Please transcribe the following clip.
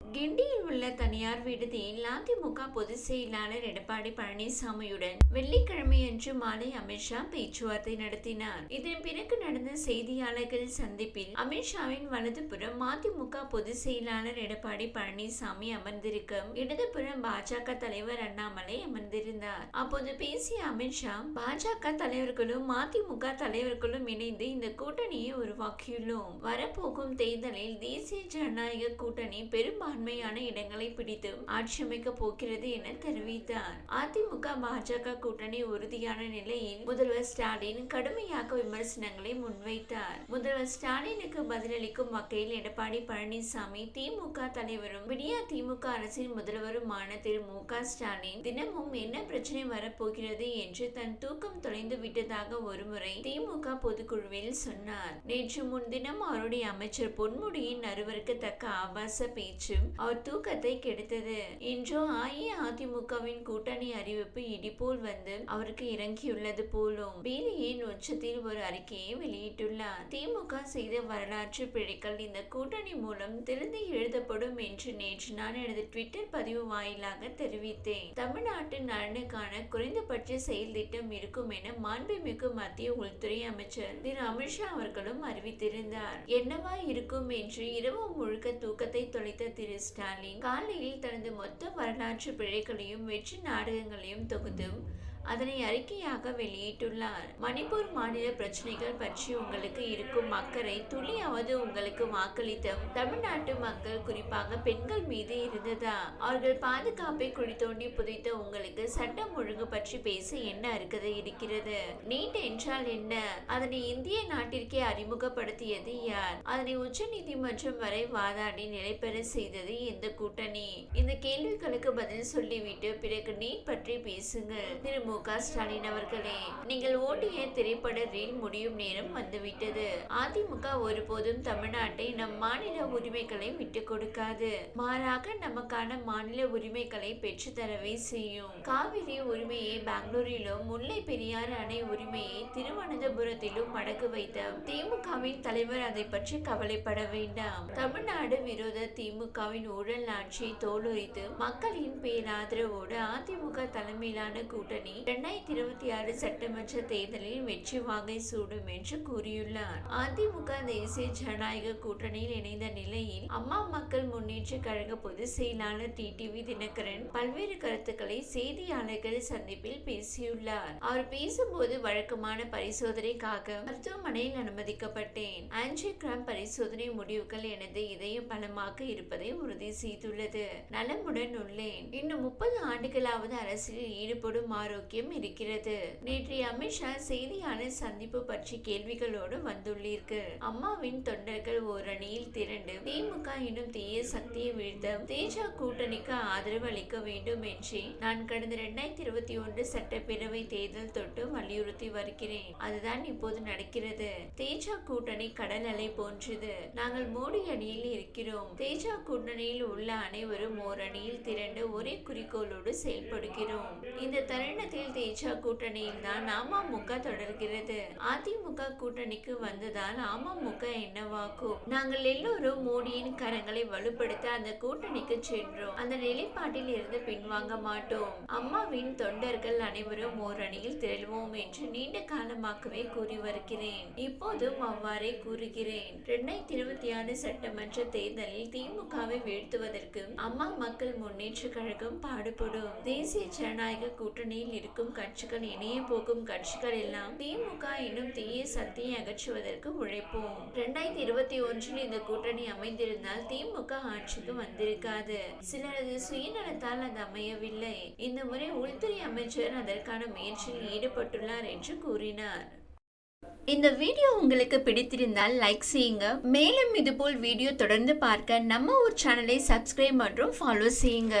கிண்டியில் உள்ள தனியார் விடுதியில் அதிமுக பொதுச் செயலாளர் எடப்பாடி பழனிசாமியுடன் வெள்ளிக்கிழமையன்று மாலை அமித்ஷா பேச்சுவார்த்தை நடத்தினார். இதன் பிறகு நடந்த செய்தியாளர்கள் சந்திப்பில் அமித்ஷாவின் வலதுபுறம் மதிமுக பொதுச் செயலாளர் எடப்பாடி பழனிசாமி அமர்ந்திருக்கும் இடதுபுறம் பாஜக தலைவர் அண்ணாமலை அமர்ந்திருந்தார். அப்போது பேசிய அமித்ஷா பாஜக தலைவர்களும் மதிமுக தலைவர்களும் இணைந்து இந்த கூட்டணியை உருவாக்கியுள்ளோம். வரப்போகும் தேர்தலில் தேசிய ஜனநாயக கூட்டணி பெரும் பெரும்பான்மையான இடங்களை பிடித்து ஆட்சி அமைக்க போகிறது என தெரிவித்தார். அதிமுக பாஜக கூட்டணி உறுதியான நிலையில் முதல்வர் ஸ்டாலின் கடுமையாக விமர்சனங்களை முன்வைத்தார். முதல்வர் ஸ்டாலினுக்கு பதிலளிக்கும் வகையில் எடப்பாடி பழனிசாமி திமுக தலைவரும் விடியா திமுக அரசின் முதல்வருமான திரு. மு. க. ஸ்டாலின் தினமும் என்ன பிரச்சனை வரப்போகிறது என்று தன் தூக்கம் தொலைந்து விட்டதாக ஒருமுறை திமுக பொதுக்குழுவில் சொன்னார். நேற்று முன்தினம் அவருடைய அமைச்சர் பொன்முடியின் அருவருக்கத்தக்க ஆபாச பேச்சு பேச்சும் அவர் தூக்கத்தை கெடுத்தது. என்றோ அஇஅதிமுகவின் கூட்டணி அறிவிப்பு இடிபோல் வந்து அவருக்கு இறங்கியுள்ளது போலும் பீலியின் உச்சத்தில் ஒரு அறிக்கையை வெளியிட்டுள்ளார். திமுக செய்த வரலாற்று பிழைகள் இந்த கூட்டணி மூலம் திருந்தி எழுதப்படும் என்று நேற்று நான் எனது ட்விட்டர் பதிவு வாயிலாக தெரிவித்தேன். தமிழ்நாட்டு நலனுக்கான குறைந்தபட்ச செயல் திட்டம் இருக்கும் என மாண்புமிகு மத்திய உள்துறை அமைச்சர் திரு. அமித்ஷா அவர்களும் அறிவித்திருந்தார். என்னவா இருக்கும் என்று இரவு முழுக்க தூக்கத்தை தொலைத்த திரு ஸ்டாலின் காலையில் தனது மொத்த வரலாற்று பிழைகளையும் வெற்றி நாடகங்களையும் தொகுத்தும் அதனை அறிக்கையாக வெளியிட்டுள்ளார். மணிப்பூர் மாநில பிரச்சனைகள் பற்றி உங்களுக்கு இருக்கும் அக்கறை துளியாவது உங்களுக்கு வாக்களித்த தமிழ்நாட்டு மக்கள் குறிப்பாக பெண்கள் மீது இருந்ததா? அவர்கள் பாதுகாப்பை குழி தோண்டி புதைத்த உங்களுக்கு சட்டம் ஒழுங்கு பற்றி பேச என்ன அருகதை இருக்கிறது? நீட் என்றால் என்ன? அதனை இந்திய நாட்டிற்கே அறிமுகப்படுத்தியது யார்? அதனை உச்ச நீதிமன்றம் வரை வாதாடி நிலை பெற செய்தது இந்த கூட்டணி? இந்த கேள்விகளுக்கு பதில் சொல்லிவிட்டு பிறகு நீட் பற்றி பேசுங்கள். திரு. மு க. ஸ்டாலின் அவர்களே நீங்கள் ஓட்டிய திரைப்பட ரீல் முடியும் நேரம் வந்துவிட்டது? அதிமுக ஒருபோதும் தமிழ்நாட்டை நம் மாநில உரிமைகளை விட்டு கொடுக்காது. மாறாக நமக்கான மாநில உரிமைகளை பெற்று தரவே செய்யும். காவிரி உரிமையை பெங்களூரிலும் முல்லை பெரியார் அணை உரிமையை திருவனந்தபுரத்திலும் மடக்கு வைத்த திமுகவின் தலைவர் அதை பற்றி கவலைப்பட வேண்டாம். தமிழ்நாடு விரோத திமுகவின் ஊழல் ஆட்சியை தோலுரித்து மக்களின் பேராதரவோடு அதிமுக தலைமையிலான கூட்டணி இரண்டாயிரத்தி இருபத்தி ஆறு சட்டமன்ற தேர்தலில் வெற்றி வாங்கை சூடும் என்று கூறியுள்ளார். அதிமுக தேசிய ஜனநாயக கூட்டணியில் இணைந்த நிலையில் அம்மா மக்கள் முன்னேற்ற கழக பொதுச் செயலாளர் டிடிவி தினகரன் பல்வேறு கருத்துக்களை செய்தியாளர்கள் சந்திப்பில் பேசியுள்ளார். அவர் பேசும்போது வழக்கமான பரிசோதனைக்காக மருத்துவமனையில் அனுமதிக்கப்பட்டேன். ஆன்ஜிகிராம் பரிசோதனை முடிவுகள் எனது இதயம் பலமாக இருப்பதை உறுதி செய்துள்ளது. நலமுடன் உள்ளேன். இன்னும் முப்பது ஆண்டுகளாவது அரசியலில் ஈடுபடும் ஆரோக்கியம் இருக்கிறது. நேற்றைய அமித்ஷா செய்தியாளர் சந்திப்பு பற்றி கேள்விகளோடு வந்துள்ளீர்கள். அம்மாவின் தொண்டர்கள் ஓரணியில் திரண்டு திமுக எனும் தீய சக்தியை வீழ்த்த தேஜா கூட்டணிக்கு ஆதரவு அளிக்க வேண்டும் என்று நான் கடந்த இரண்டாயிரத்தி இருபத்தி ஒன்று சட்டப்பேரவை தேர்தல் தொட்டு வலியுறுத்தி வருகிறேன். அதுதான் இப்போது நடக்கிறது. தேஜா கூட்டணி கடல் அலை போன்றது. நாங்கள் மோடி அணியில் இருக்கிறோம். தேஜா கூட்டணியில் உள்ள அனைவரும் ஓர் அணியில் திரண்டு ஒரே குறிக்கோளோடு செயல்படுகிறோம். இந்த கூட்டணியில் தான் அமமுக தொடர்கிறது. அதிமுக கூட்டணிக்கு வந்ததால் அமமுக என்னவாக்கும் நாங்கள் எல்லோரும் மோடியின் கரங்களை வலுப்படுத்த அந்த கூட்டணிக்கு சென்றோம். அந்த நிலைப்பாட்டில் இருந்து பின்வாங்க மாட்டோம். அம்மாவின் தொண்டர்கள் அனைவரும் ஓரணியில் திரள்வோம் என்று நீண்ட காலமாகவே கூறி வருகிறேன். இப்போதும் அவ்வாறே கூறுகிறேன். இரண்டாயிரத்தி இருபத்தி ஆறு சட்டமன்ற தேர்தலில் திமுகவை வீழ்த்துவதற்கு அம்மா மக்கள் முன்னேற்ற கழகம் பாடுபடும். தேசிய ஜனநாயக கூட்டணியில் இருக்கும் கட்சிகள் இணைய போகும் கட்சிகள் எல்லாம் திமுக என்னும் தீய சக்தியை அகற்றுவதற்கு உழைப்போம். இரண்டாயிரத்தி இருபத்தி ஒன்றில் இந்த கூட்டணி அமைந்திருந்தால் திமுக ஆட்சிக்கு வந்திருக்காது. சிலரது சுயநலத்தால் அது அமையவில்லை. இந்த முறை உள்துறை அமைச்சர் அதற்கான முயற்சியில் ஈடுபட்டுள்ளார் என்று கூறினார். இந்த வீடியோ உங்களுக்கு பிடித்திருந்தால் லைக் செய்யுங்க. மேலும் இதுபோல் வீடியோ தொடர்ந்து பார்க்க நம்ம ஒரு சேனலை சப்ஸ்கிரைப் மற்றும் ஃபாலோ செய்யுங்க.